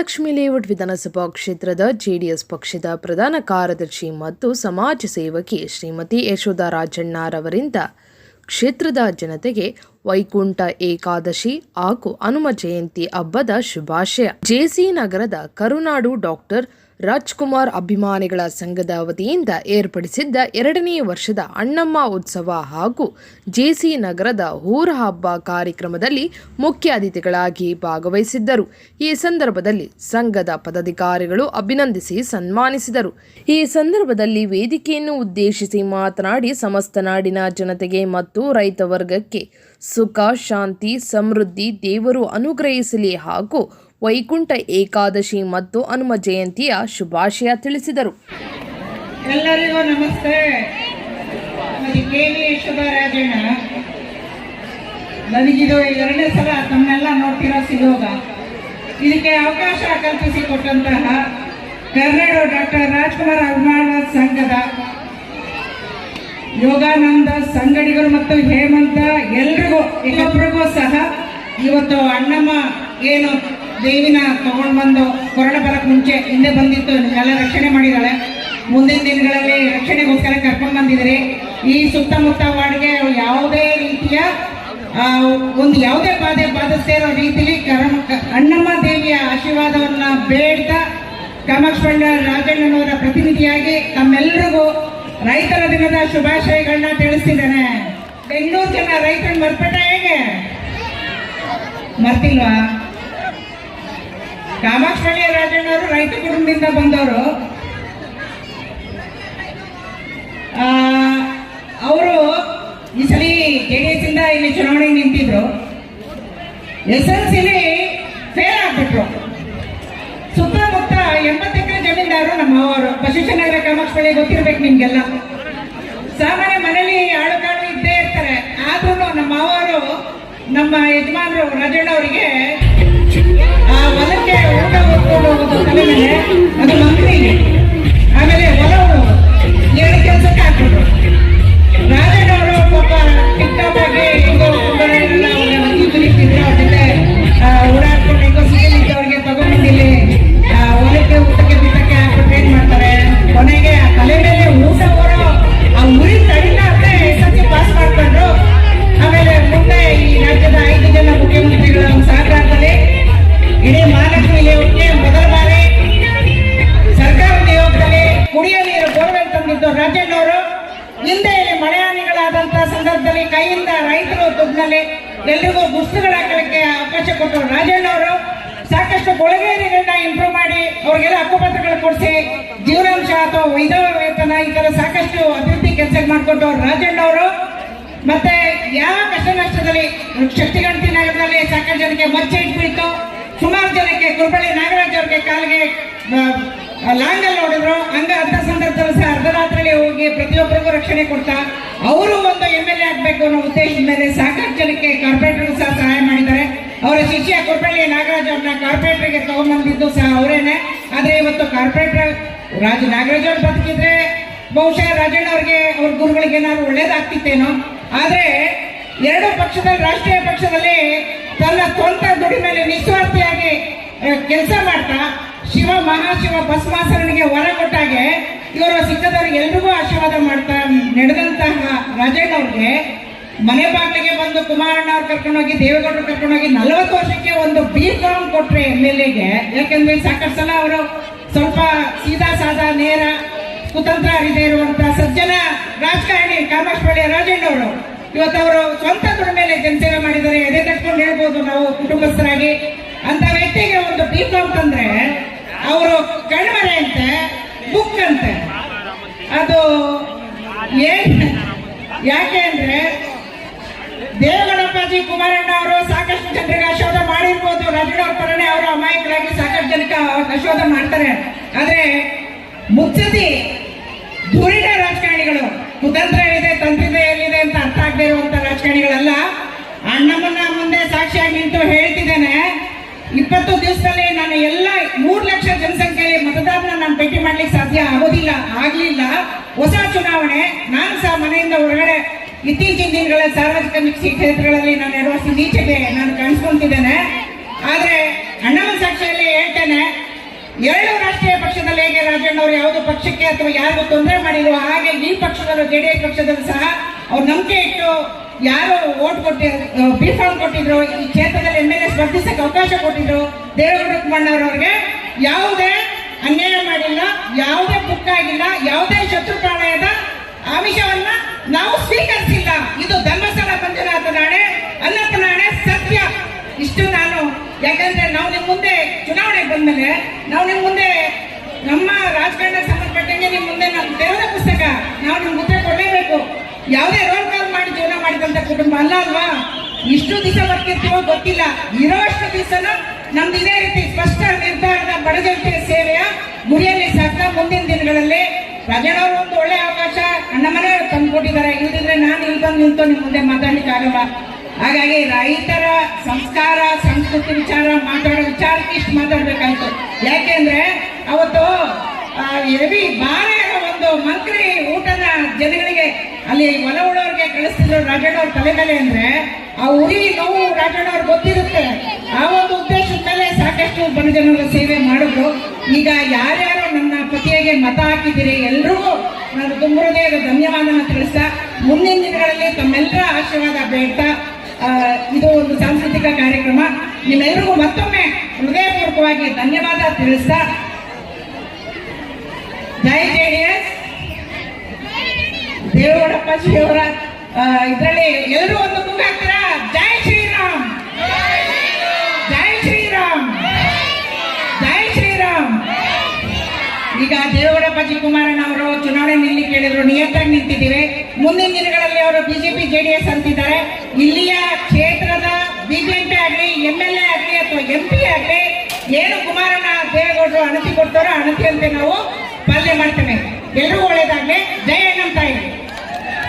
Mahalakshmi layout ವಿಧಾನಸಭಾ ಕ್ಷೇತ್ರದ JDS ಪಕ್ಷದ ಪ್ರಧಾನ ಕಾರ್ಯದರ್ಶಿ ಮತ್ತು ಸಮಾಜ ಸೇವಕಿ ಶ್ರೀಮತಿ ಯಶೋಧ ರಾಜಣ್ಣಾರವರಿಂದ ಕ್ಷೇತ್ರದ ಜನತೆಗೆ ವೈಕುಂಠ ಏಕಾದಶಿ ಹಾಗೂ ಹನುಮ ಜಯಂತಿ ಹಬ್ಬದ ಶುಭಾಶಯ. ಜೆಸಿ ನಗರದ ಕರುನಾಡು ಡಾಕ್ಟರ್ ರಾಜ್ಕುಮಾರ್ ಅಭಿಮಾನಿಗಳ ಸಂಘದ ವತಿಯಿಂದ ಏರ್ಪಡಿಸಿದ್ದ ಎರಡನೇ ವರ್ಷದ ಅಣ್ಣಮ್ಮ ಉತ್ಸವ ಹಾಗೂ ಜೆಸಿ ನಗರದ ಹೂರ ಹಬ್ಬ ಕಾರ್ಯಕ್ರಮದಲ್ಲಿ ಮುಖ್ಯ ಅತಿಥಿಗಳಾಗಿ ಭಾಗವಹಿಸಿದ್ದರು. ಈ ಸಂದರ್ಭದಲ್ಲಿ ಸಂಘದ ಪದಾಧಿಕಾರಿಗಳು ಅಭಿನಂದಿಸಿ ಸನ್ಮಾನಿಸಿದರು. ಈ ಸಂದರ್ಭದಲ್ಲಿ ವೇದಿಕೆಯನ್ನು ಉದ್ದೇಶಿಸಿ ಮಾತನಾಡಿ ಸಮಸ್ತ ನಾಡಿನ ಜನತೆಗೆ ಮತ್ತು ರೈತ ವರ್ಗಕ್ಕೆ ಸುಖ, ಶಾಂತಿ, ಸಮೃದ್ಧಿ ದೇವರು ಅನುಗ್ರಹಿಸಲಿ ಹಾಗೂ ವೈಕುಂಠ ಏಕಾದಶಿ ಮತ್ತು ಹನುಮ ಜಯಂತಿಯ ಶುಭಾಶಯ ತಿಳಿಸಿದರು. ಎಲ್ಲರಿಗೂ ನಮಸ್ತೆ. ನನಗಿದು ಎರಡನೇ ಸಲ ತಮ್ಮನ್ನೆಲ್ಲ ನೋಡ್ತಿರೋ ಸಿಗೋಗ. ಇದಕ್ಕೆ ಅವಕಾಶ ಕಲ್ಪಿಸಿಕೊಟ್ಟಂತಹ ಕರ್ನಾಡು ಡಾಕ್ಟರ್ ರಾಜ್ಕುಮಾರ್ ಅಭಿಮಾನ ಸಂಘದ ಯೋಗಾನಂದ ಸಂಗಡಿಗರು ಮತ್ತು ಹೇಮಂತ ಎಲ್ರಿಗೂ ಎಲ್ಲರಿಗೂ ಸಹ ಇವತ್ತು ಅಣ್ಣಮ್ಮ ಏನು ದೇವಿನ ತಗೊಂಡು ಬಂದು ಕೊರಳ ಬರಕ್ ಮುಂಚೆ ಹಿಂದೆ ಬಂದಿತ್ತು. ಎಲ್ಲ ರಕ್ಷಣೆ ಮಾಡಿದ್ದಾಳೆ. ಮುಂದಿನ ದಿನಗಳಲ್ಲಿ ರಕ್ಷಣೆಗೋಸ್ಕರ ಕರ್ಕೊಂಡು ಬಂದಿದ್ರಿ ಈ ಸುತ್ತಮುತ್ತ ವಾರ್ಡ್ಗೆ ಯಾವುದೇ ರೀತಿಯ ಒಂದು ಯಾವುದೇ ಬಾಧೆ ಇರೋ ರೀತಿಲಿ ಕರಮ ಅಣ್ಣಮ್ಮ ದೇವಿಯ ಆಶೀರ್ವಾದವನ್ನ ಬೇಡ್ತಾ ಕಮಕ್ಷಣ್ಣ ರಾಜಣ್ಣನವರ ಪ್ರತಿನಿಧಿಯಾಗಿ ತಮ್ಮೆಲ್ಲರಿಗೂ ರೈತರ ದಿನದ ಶುಭಾಶಯಗಳನ್ನ ತಿಳಿಸ್ತಿದ್ದಾನೆ. ಬೆಂಗಳೂರು ಜನ ರೈತನ ಮರ್ಪಟ ಹೇಗೆ? ಮರ್ತಿಲ್ವಾ? ಕಾಮಾಕ್ಷಪಳ್ಳಿ ರಾಜಣ್ಣವರು ರೈತ ಕುಟುಂಬದಿಂದ ಬಂದವರು. ಅವರು ಈ ಸಲ ಜೆ ಡಿ ಎಸ್ ಇಂದ ಇಲ್ಲಿ ಚುನಾವಣೆಗೆ ನಿಂತಿದ್ರು. ಎಸ್ ಎಲ್ ಸಿಲಿ ಫೇಲ್ ಆಗ್ಬಿಟ್ರು. ಸುತ್ತಮುತ್ತ ಎಂಬತ್ತೆಕರೆ ಜಮೀನ್ದಾರರು ನಮ್ಮ ಅವರು ಬಸವೇಶ್ವರನಗರ ಕಾಮಾಕ್ಷಿ ಗೊತ್ತಿರ್ಬೇಕು ನಿಮ್ಗೆಲ್ಲ. ಸಾಮಾನ್ಯ ಮನೇಲಿ ಆಳು ಕಾಳು ಇದ್ದೇ ಇರ್ತಾರೆ. ಆದ್ರೂ ನಮ್ಮ ಅವರು ನಮ್ಮ ಯಜಮಾನರು ರಾಜಣ್ಣ ಅವರಿಗೆ ಆ ಊಟ ಹೊತ್ಕೊಂಡು ಹೋಗೋದು ಅದು ಮಂತ್ರಿಗೆ ತಂದಿದ್ದು ರಾಜಣ್ಣವರು ಹಿಂದೆ ಇಲ್ಲಿ ಮಳೆಹಾನಿಗಳಾದಂತ ಸಂದರ್ಭದಲ್ಲಿ ಕೈಯಿಂದ ರೈತರು ದುಡ್ಡಿನಲ್ಲಿ ಎಲ್ಲರಿಗೂ ಗುಸ್ತುಗಳ ಹಾಕಲಿಕ್ಕೆ ಅವಕಾಶ ಕೊಟ್ಟರು ರಾಜಣ್ಣವರು ಸಾಕಷ್ಟು ಕೊಳಗೇರಿಗಳನ್ನ ಇಂಪ್ರೂವ್ ಮಾಡಿ ಅವರಿಗೆಲ್ಲ ಹಕ್ಕುಪತ್ರಗಳು ಕೊಡಿಸಿ, ಜೀವನಾಂಶ ಅಥವಾ ವೈದ್ಯ ವೇತನ ಈ ತರ ಸಾಕಷ್ಟು ಅಭಿವೃದ್ಧಿ ಕೆಲಸ ಮಾಡಿಕೊಟ್ಟವ್ರು ರಾಜಣ್ಣವರು ಮತ್ತೆ ಯಾವ ಕಷ್ಟ ನಷ್ಟದಲ್ಲಿ ಶಕ್ತಿಗಣತಿ ನಗರದಲ್ಲಿ ಸಾಕಷ್ಟು ಜನಕ್ಕೆ ಮಚ್ಚೆ ಇಟ್ಬಿಡ್ತು ಸುಮಾರು ಜನಕ್ಕೆ ಕುರುಬಳ್ಳಿ ನಾಗರಾಜ್ ಅವ್ರಿಗೆ ಕಾಲಿಗೆ ಲಾಂಗಲ್ಲಿ ನೋಡಿದ್ರು ಹಂಗ ಅಂತ ಪ್ರತಿಯೊಬ್ಬರಿಗೂ ರಕ್ಷಣೆ ಕೊಡ್ತಾ ಅವರು ಒಂದು ಎಂ ಎಲ್ ಎ ಆಗಬೇಕು ಅನ್ನೋ ಉದ್ದೇಶದ ಮೇಲೆ ಸಾಕಷ್ಟು ಜನಕ್ಕೆ ಕಾರ್ಪೊರೇಟರ್ ಸಹ ಸಹಾಯ ಮಾಡಿದ್ದಾರೆ. ಅವರ ಶಿಷ್ಯ ಕೊಪ್ಪಳ್ಳಿ ನಾಗರಾಜ್ ಅವ್ರನ್ನ ಕಾರ್ಪೊರೇಟರ್ಗೆ ತಗೊಂಡ್ಬಂದಿದ್ದು ಸಹ ಅವರೇನೆ. ಆದ್ರೆ ಇವತ್ತು ಕಾರ್ಪೊರೇಟರ್ ರಾಜ ನಾಗರಾಜ್ ಅವ್ರು ಬದುಕಿದ್ರೆ ಬಹುಶಃ ರಾಜಣ್ಣ ಅವ್ರಿಗೆ ಅವ್ರ ಗುರುಗಳಿಗೆ ಏನಾದ್ರು ಒಳ್ಳೇದಾಗ್ತಿತ್ತೇನೋ. ಆದ್ರೆ ಎರಡು ಪಕ್ಷದಲ್ಲಿ, ರಾಷ್ಟ್ರೀಯ ಪಕ್ಷದಲ್ಲಿ ತನ್ನ ಸ್ವಂತ ಮೇಲೆ ನಿಸ್ವಾರ್ಥಿಯಾಗಿ ಕೆಲಸ ಮಾಡ್ತಾ ಶಿವ ಮಹಾಶಿವ ಭಸ್ಮಾಸರನಿಗೆ ಹೊರ ಕೊಟ್ಟಾಗೆ ಇವರು ಎಲ್ರಿಗೂ ಆಶೀರ್ವಾದ ಮಾಡ್ತಾ ನಡೆದಂತಹ ರಾಜೇನವರಿಗೆ ಮನೆ ಬಾಗಿಲಿಗೆ ಬಂದು ಕುಮಾರಣ್ಣ ಅವ್ರು ಕರ್ಕೊಂಡೋಗಿ ದೇವೇಗೌಡರು ಕರ್ಕೊಂಡೋಗಿ ನಲವತ್ತು ವರ್ಷಕ್ಕೆ ಒಂದು ಬಿ ಕಾಮ್ ಕೊಟ್ರೆ ಎಂ ಎಲ್ ಎಗೆ ಯಾಕಂದ್ರೆ ಸಾಕಷ್ಟು ಸಲ ಅವರು ಸ್ವಲ್ಪ ಸೀದಾ ಸಾದಾ ನೇರ ಕುತಂತ್ರ ಅರಿದೇ ಇರುವಂತಹ ಸಜ್ಜನ ರಾಜಕಾರಣಿ ರಾಜಣ್ಣವರು ಇವತ್ತು ಅವರು ಸ್ವಂತ ಮೇಲೆ ಜನಸೇವೆ ಮಾಡಿದ್ದಾರೆ. ಎದೆ ತಟ್ಕೊಂಡು ಹೇಳ್ಬೋದು ನಾವು ಕುಟುಂಬಸ್ಥರಾಗಿ. ಅಂತ ವ್ಯಕ್ತಿಗೆ ಒಂದು ಬಿ ಕಾಮ್ ತಂದ್ರೆ, ಅವರು ಕಣ್ಮರೆ ಅಂತೆ ಬುಕ್ ಅಂತೆ. ಅದು ಏನ್? ಯಾಕೆ ಅಂದ್ರೆ ದೇವಗಣಪಾಜಿ ಕುಮಾರಣ್ಣ ಅವರು ಸಾಕಷ್ಟು ಜನರಿಗೆ ಅಶೋಧ ಮಾಡಿರ್ಬೋದು. ರಾಜಣ್ಣ ಪರನೆ ಅವರು ಅಮಾಯಕರಾಗಿ ಸಾಕಷ್ಟು ಜನಕ್ಕೆ ಅಶೋಧ ಮಾಡ್ತಾರೆ. ಆದ್ರೆ ಮುಚ್ಚತಿ ಧೂರಿನ ರಾಜಕಾರಣಿಗಳು. ಕುತಂತ್ರ ಇದೆ ತಂತ್ರಿದೆ ಎಲ್ಲಿದೆ ಅಂತ ಅರ್ಥ ಆಗದೆ ಇರುವಂತ ರಾಜಕಾರಣಿಗಳಲ್ಲ. ಅಣ್ಣಮ್ಮನ ಮುಂದೆ ಸಾಕ್ಷಿಯಾಗಿ ನಿಂತು ಹೇಳ್ತಿದ್ದೇನೆ. ಇಪ್ಪತ್ತು ದಿವಸದಲ್ಲಿ ನಾನು ಎಲ್ಲ ಮೂರು ಲಕ್ಷ ಜನಸಂಖ್ಯೆಯಲ್ಲಿ ಮತದಾರನ ನಾನು ಭೇಟಿ ಮಾಡ್ಲಿಕ್ಕೆ ಸಾಧ್ಯ ಆಗೋದಿಲ್ಲ, ಆಗ್ಲಿಲ್ಲ. ಹೊಸ ಚುನಾವಣೆ, ನಾನು ಸಹ ಮನೆಯಿಂದ ಹೊರಗಡೆ ಇತ್ತೀಚಿನ ದಿನಗಳ ಸಾರ್ವಜನಿಕ ಕ್ಷೇತ್ರಗಳಲ್ಲಿ ನಾನು ಎರಡು ವರ್ಷದ ಈಚೆಗೆ ನಾನು ಕಾಣಿಸ್ಕೊಂತಿದ್ದೇನೆ. ಆದ್ರೆ ಅಣ್ಣನ ಸಾಕ್ಷಿಯಲ್ಲಿ ಹೇಳ್ತೇನೆ, ಎರಡು ರಾಷ್ಟ್ರೀಯ ಪಕ್ಷದಲ್ಲಿ ಹೇಗೆ ರಾಜಣ್ಣವರು ಯಾವುದು ಪಕ್ಷಕ್ಕೆ ಅಥವಾ ಯಾರಿಗೂ ತೊಂದರೆ ಮಾಡಿದ್ರು ಹಾಗೆ ಈ ಪಕ್ಷದಲ್ಲೂ ಜೆಡಿಎಸ್ ಪಕ್ಷದಲ್ಲೂ ಸಹ ಅವ್ರು ನಂಬಿಕೆ ಇಟ್ಟು ಯಾರು ಓಟ್ ಕೊಟ್ಟಿ ಬೀಫಾರ್ಮ್ ಕೊಟ್ಟಿದ್ರು, ಈ ಕ್ಷೇತ್ರದಲ್ಲಿ ಎಂ ಎಲ್ ಎ ಸ್ಪರ್ಧಿಸಕ್ಕೆ ಅವಕಾಶ ಕೊಟ್ಟಿದ್ರು, ದೇವೇಗೌಡ ಕುಮ್ಮಣ್ಣವ್ರವ್ರಿಗೆ ಯಾವುದೇ ಅನ್ಯಾಯ ಮಾಡಿಲ್ಲ, ಯಾವುದೇ ಬುಕ್ಕಾಗಿಲ್ಲ ಯಾವುದೇ ಶತ್ರುಪಾಳಯದ ಆಮಿಷವನ್ನ ನಾವು ಸ್ವೀಕರಿಸಿಲ್ಲ. ಇದು ಧರ್ಮಸ್ಥಳ ಮಂಜುನಾಥ ನಾಣೆ ಅಲ್ಲಪ್ಪ ನಾಣೆ, ಸತ್ಯ. ಇಷ್ಟು ನಾನು, ಯಾಕಂದ್ರೆ ನಾವು ನಿಮ್ಮ ಮುಂದೆ ಚುನಾವಣೆಗೆ ಬಂದ್ಮೇಲೆ, ನಾವು ನಿಮ್ಮ ಮುಂದೆ ನಮ್ಮ ರಾಜಕಾರಣಕ್ಕೆ ಸಂಬಂಧಪಟ್ಟಂಗೆ ನಿಮ್ಮ ಮುಂದೆ ನಮ್ಮ ದೇವರ ಪುಸ್ತಕ, ನಾವು ನಿಮ್ಗೆ ಉತ್ತರ ಕೊಡಲೇಬೇಕು. ಯಾವುದೇ ಮಾಡಿದಂತ ಕುಟುಂಬ ಅಲ್ಲ ಅಲ್ವಾ? ಇಷ್ಟು ದಿವಸ ಬರ್ತಿರ್ತೀವೋ ಗೊತ್ತಿಲ್ಲ. ಇರೋಷ್ಟು ದಿವಸನ ನಮ್ದು ಇದೇ ರೀತಿ ಸ್ಪಷ್ಟ ನಿರ್ಧಾರದ ಬಡಜನತೆಯ ಸೇವೆಯ ಗುರಿಯಲ್ಲಿ ಸಾಕ್ತಾ ಮುಂದಿನ ದಿನಗಳಲ್ಲಿ ರಾಜಣ್ಣವರು ಒಂದು ಒಳ್ಳೆ ಅವಕಾಶ, ಅಣ್ಣ ಮನೆ ತಂದ್ಕೊಟ್ಟಿದ್ದಾರೆ. ಇಲ್ದಿದ್ರೆ ನಾನು ಇಲ್ಲಿ ಬಂದು ನಿಂತು ನಿಮ್ಮ ಮುಂದೆ ಮಾತಾಡ್ಲಿಕ್ಕೆ ಆಗಲ್ಲ ಹಾಗಾಗಿ ರೈತರ ಸಂಸ್ಕಾರ, ಸಂಸ್ಕೃತಿ ವಿಚಾರ, ಮಾತಾಡೋ ವಿಚಾರಕ್ಕೆ ಇಷ್ಟು ಮಾತಾಡ್ಬೇಕಾಯ್ತು. ಯಾಕೆಂದ್ರೆ ಅವತ್ತು ಎವಿ ಇರೋ ಒಂದು ಮಂತ್ರಿ ಊಟದ ಜನಗಳಿಗೆ, ಅಲ್ಲಿ ಹೊಲ ಉಳೋರ್ಗೆ ಕಳಿಸ್ತಿದ್ರು ರಾಜಣ್ಣವ್ರ ತಲೆ ಮೇಲೆ ಅಂದ್ರೆ, ಆ ಉರಿ ನೋವು ರಾಜಣ್ಣವ್ರ ಗೊತ್ತಿರುತ್ತೆ. ಆ ಒಂದು ಉದ್ದೇಶದ ಮೇಲೆ ಸಾಕಷ್ಟು ಬಡಜನರ ಸೇವೆ ಮಾಡಿದ್ರು. ಈಗ ಯಾರ್ಯಾರು ನನ್ನ ಪತಿಯಾಗೆ ಮತ ಹಾಕಿದ್ದೀರಿ, ಎಲ್ರಿಗೂ ನಾನು ತುಂಬ ಹೃದಯದ ಧನ್ಯವಾದನ ತಿಳಿಸ್ತಾ, ಮುಂದಿನ ದಿನಗಳಲ್ಲಿ ತಮ್ಮೆಲ್ಲರ ಆಶೀರ್ವಾದ ಬೇಡ್ತಾ ಇದು ಒಂದು ಸಾಂಸ್ಕೃತಿಕ ಕಾರ್ಯಕ್ರಮ. ನಿಮ್ಮೆಲ್ಲರಿಗೂ ಮತ್ತೊಮ್ಮೆ ಹೃದಯಪೂರ್ವಕವಾಗಿ ಧನ್ಯವಾದ ತಿಳಿಸ್ತಾ, ಜೈ ಜೆ ದೇವೇಗೌಡಪ್ಪಾಜಿಯವರ ಇದರಲ್ಲಿ ಎಲ್ಲರೂ ಒಂದು ಮುಖ ಹಾಕ್ತಾರ? ಜೈ ಶ್ರೀರಾಮ್. ಜೈ ಶ್ರೀರಾಮ್. ಜೈ ಶ್ರೀರಾಮ್. ಈಗ ದೇವೇಗೌಡಪ್ಪಾಜಿ ಕುಮಾರಣ್ಣ ಅವರು ಚುನಾವಣೆ ನಿಲ್ಲಿ ಕೇಳಿದ್ರು, ನಿಯತ್ತಾಗಿ ನಿಂತಿದ್ದೀವಿ. ಮುಂದಿನ ದಿನಗಳಲ್ಲಿ ಅವರು ಬಿಜೆಪಿ ಎಸ್ ಅಂತಿದ್ದಾರೆ. ಇಲ್ಲಿಯ ಕ್ಷೇತ್ರದ ಬಿಜೆಪಿ ಆಗಲಿ ಎಂ ಎಲ್ ಎ ಆಗಲಿ ಅಥವಾ ಎಂ ಪಿ ಆಗಲಿ, ಏನು ಕುಮಾರಣ್ಣ ದೇವೇಗೌಡರು ಅಣತಿ ಕೊಡ್ತಾರೋ ಅಣತಿಯಂತೆ ನಾವು ಪಾಲನೆ ಮಾಡ್ತೇವೆ. ಎಲ್ರಿಗೂ ಒಳ್ಳೇದಾಗ್ಲಿ ಜಯ ನಮ್ಮ ತಾಯಿ